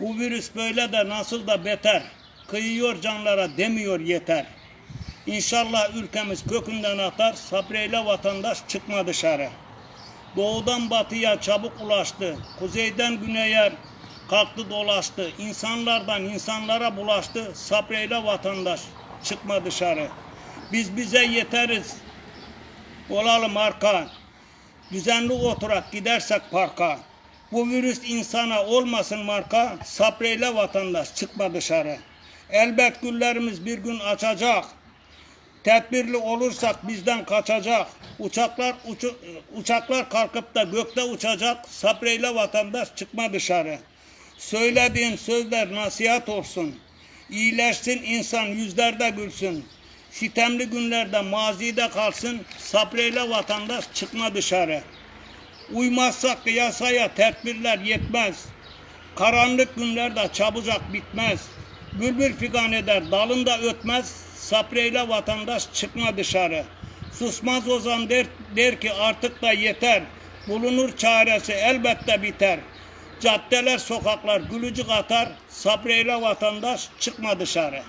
Bu virüs böyle de nasıl da beter. Kıyıyor canlara demiyor yeter. İnşallah ülkemiz kökünden atar. Sabreyle vatandaş çıkma dışarı. Doğudan batıya çabuk ulaştı. Kuzeyden güneye kalktı dolaştı. İnsanlardan insanlara bulaştı. Sabreyle vatandaş çıkma dışarı. Biz bize yeteriz. Olalım arka. Düzenli oturak gidersek parka. Bu virüs insana olmasın marka. Sabreyle vatandaş çıkma dışarı. Elbet güllerimiz bir gün açacak. Tedbirli olursak bizden kaçacak. Uçaklar uçu- uçaklar kalkıp da gökte uçacak. Sabreyle vatandaş çıkma dışarı. Söylediğin sözler nasihat olsun. İyileşsin insan yüzlerde gülsün. Sitemli günlerde mazide kalsın. Sabreyle vatandaş çıkma dışarı. Uymazsak yasaya tedbirler yetmez. Karanlık günlerde çabucak bitmez. Bülbül figan eder dalında ötmez. Sabreyle vatandaş çıkma dışarı. Susmaz ozan der, der ki artık da yeter. Bulunur çaresi elbette biter. Caddeler sokaklar gülücük atar. Sabreyle vatandaş çıkma dışarı.